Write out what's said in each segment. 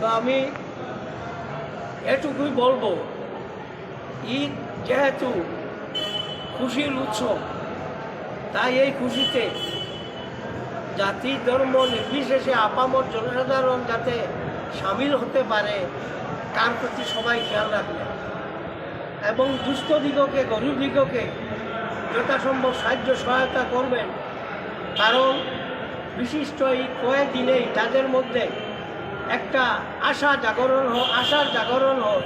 তো আমি এটুকুই বলব ঈদ যেহেতু খুশির উৎসব, তাই এই খুশিতে জাতি ধর্ম নির্বিশেষে আপামর জনসাধারণ যাতে সামিল হতে পারে, তার প্রতি সবাই খেয়াল রাখবে। এবং দুস্থ দিগকে, গরিব দিগকে যথাসম্ভব সাহায্য, সহায়তা করবেন, কারণ বিশিষ্ট এই কয়েকদিনেই তাদের মধ্যে একটা আশা জাগরণ হোক, আশার জাগরণ হোক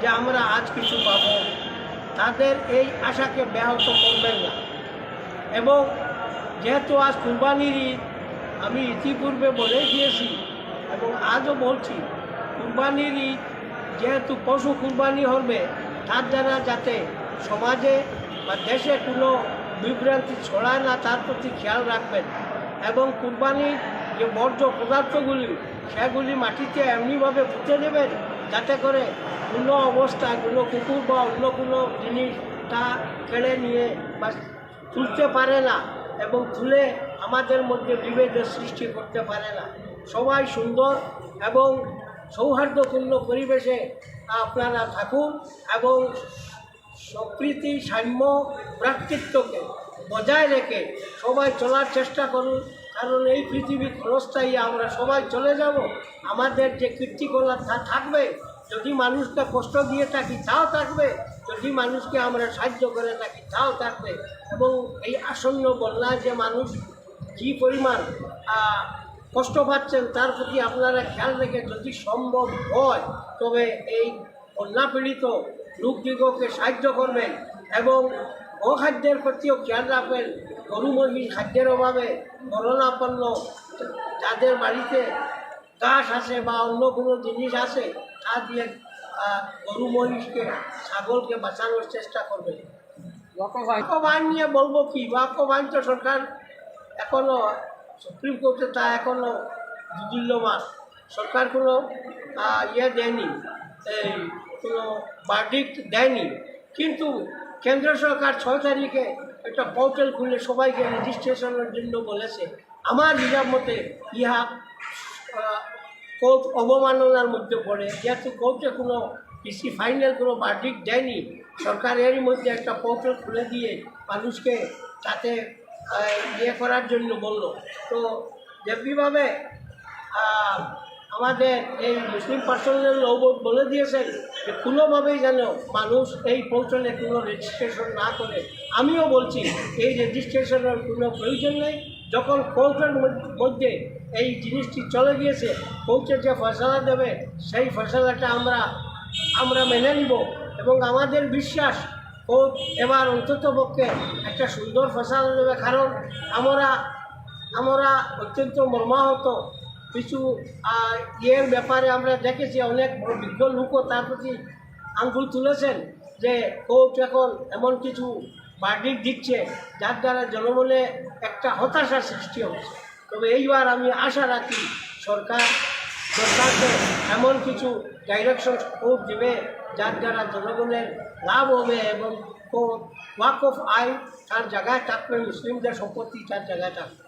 যে আমরা আজ কিছু পাব। তাদের এই আশাকে ব্যাহত করবেন না। এবং যেহেতু আজ কুরবানির ঈদ, আমি ইতিপূর্বে বলে দিয়েছি এবং আজও বলছি, কুরবানির ঈদ যেহেতু পশু কুরবানি হবে, তার দ্বারা যাতে সমাজে বা দেশে কোনো বিভ্রান্তি ছড়ায় না, তার প্রতি খেয়াল রাখবেন। এবং কুরবানির যে বর্জ্য পদার্থগুলি সেগুলি মাটিতে এমনিভাবে পুঁতে দেবেন, যাতে করে কোনো অবস্থায় কোনো কুকুর বা অন্য কোনো জিনিস তা কেড়ে নিয়ে বা তুলতে পারে না এবং তুলে আমাদের মধ্যে বিভেদের সৃষ্টি করতে পারে না। সবাই সুন্দর এবং সৌহার্দ্যপূর্ণ পরিবেশে আপনারা থাকুন এবং সম্প্রীতি সাম্য, ভ্রাতৃত্বকে বজায় রেখে সবাই চলার চেষ্টা করুন। কারণ এই পৃথিবীর ক্ষণস্থায়ী আমরা, সবাই চলে যাব। আমাদের যে কীর্তিকলা তা থাকবে, যদি মানুষকে কষ্ট দিয়ে থাকি, তাও থাকবে। যদি মানুষকে আমরা সাহায্য করে থাকি, তাও থাকবে। এবং এই আসন্ন বন্যা যে মানুষ কী পরিমাণ কষ্ট পাচ্ছেন, তার প্রতি আপনারা খেয়াল রেখে যদি সম্ভব হয়, তবে এই বন্যা পীড়িত লোকদিগকে সাহায্য করবেন এবং অখাদ্যের প্রতিও খেয়াল রাখবেন। গরু মহিষ খাদ্যের অভাবে করোনাপন্ন যাদের বাড়িতে ঘাস আছে বা অন্য কোনো জিনিস আছে তা দিয়ে গরু মহিষকে ছাগলকে বাঁচানোর চেষ্টা করবেন বাক্যবান নিয়ে বলব কি? বাক্যবান তো সরকার এখনও, সুপ্রিম কোর্টে তা এখনও দুদিল্যমান। সরকার কোনো ইয়ে দেয়নি, এই কোনো বার্ডিক্ট দেয়নি। কিন্তু কেন্দ্র সরকার ছয় তারিখে একটা পোর্টাল খুলে সবাইকে রেজিস্ট্রেশনের জন্য বলেছে। আমার হিসাব মতে ইহা কোর্ট অবমাননার মধ্যে পড়ে। যেহেতু কোর্টে কোনো বেশি ফাইনাল কোনো বার্ডিক দেয়নি সরকার এরই মধ্যে একটা পোর্টাল খুলে দিয়ে মানুষকে তাতে ইয়ে করার জন্য বলল। তো আহ, আমাদের এই মুসলিম পার্সোনাল বলে দিয়েছেন যে কোনোভাবেই যেন মানুষ এই পোর্টালে কোনো রেজিস্ট্রেশন না করে। আমিও বলছি, এই রেজিস্ট্রেশনের কোনো প্রয়োজন নেই। যখন কোর্টের মধ্যে এই জিনিসটি চলে গিয়েছে, কোর্টে যে ফয়সলা দেবে, সেই ফসলাটা আমরা আমরা মেনে নিব এবং আমাদের বিশ্বাস, কোর্ট এবার অন্তত পক্ষে একটা সুন্দর ফয়সলা দেবে। কারণ আমরা আমরা অত্যন্ত মর্মাহত কিছু ইয়ের ব্যাপারে আমরা দেখেছি অনেক বিজ্ঞ লোকও তার প্রতি আঙ্গুল তুলেছেন যে কোর্ট এখন এমন কিছু বার্ডিক দিচ্ছে যার দ্বারা জনমনে একটা হতাশার সৃষ্টি হচ্ছে। তবে এইবার আমি আশা রাখি সরকার, সরকারকে এমন কিছু ডাইরেকশন কোর্ট দেবে যার দ্বারা জনগণের লাভ হবে এবং ওয়াক অফ আইন তার জায়গায় থাকবে, মুসলিমদের সম্পত্তি তার জায়গায় থাকবে।